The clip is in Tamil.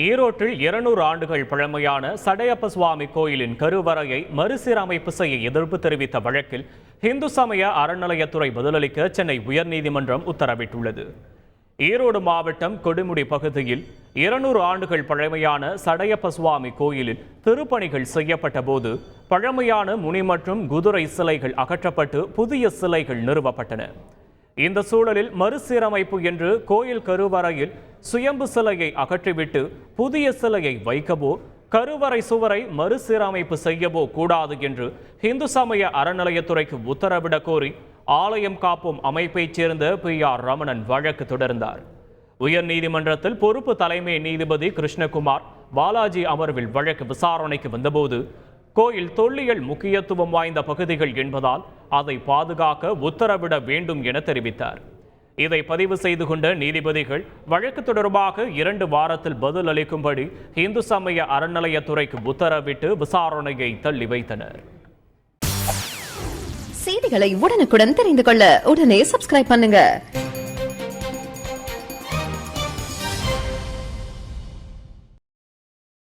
ஈரோட்டில் இருநூறு ஆண்டுகள் பழமையான சடையப்ப சுவாமி கோயிலின் கருவறையை மறுசீரமைப்பு செய்ய எதிர்ப்பு தெரிவித்த வழக்கில் இந்து சமய அறநிலையத்துறை பதிலளிக்க சென்னை உயர்நீதிமன்றம் உத்தரவிட்டுள்ளது. ஈரோடு மாவட்டம் கொடுமுடி பகுதியில் இருநூறு ஆண்டுகள் பழமையான சடையப்ப சுவாமி கோயிலில் திருப்பணிகள் செய்யப்பட்ட போது பழமையான முனி மற்றும் குதிரை சிலைகள் அகற்றப்பட்டு புதிய சிலைகள் நிறுவப்பட்டன. இந்த சூழலில் மறுசீரமைப்பு என்று கோயில் கருவறையில் சுயம்பு சிலையை அகற்றிவிட்டு புதிய சிலையை வைக்கவோ கருவறை சுவரை மறுசீரமைப்பு செய்யவோ கூடாது என்று இந்து சமய அறநிலையத்துறைக்கு உத்தரவிடக் கோரி ஆலயம் காப்போம் அமைப்பைச் சேர்ந்த பி ஆர் ரமணன் வழக்கு தொடர்ந்தார். உயர்நீதிமன்றத்தில் பொறுப்பு தலைமை நீதிபதி கிருஷ்ணகுமார் பாலாஜி அமர்வில் வழக்கு விசாரணைக்கு வந்தபோது கோயில் தொல்லியல் முக்கியத்துவம் வாய்ந்த பகுதிகள் என்பதால் அதை பாதுகாக்க உத்தரவிட வேண்டும் என தெரிவித்தார். இதை பதிவு செய்து கொண்ட நீதிபதிகள் வழக்கு தொடர்பாக இரண்டு வாரத்தில் பதில் அளிக்கும்படி இந்து சமய அறநிலையத்துறைக்கு உத்தரவிட்டு விசாரணையை தள்ளி வைத்தனர். செய்திகளை உடனுக்குடன் தெரிந்து கொள்ள உடனே சப்ஸ்கிரைப் பண்ணுங்க.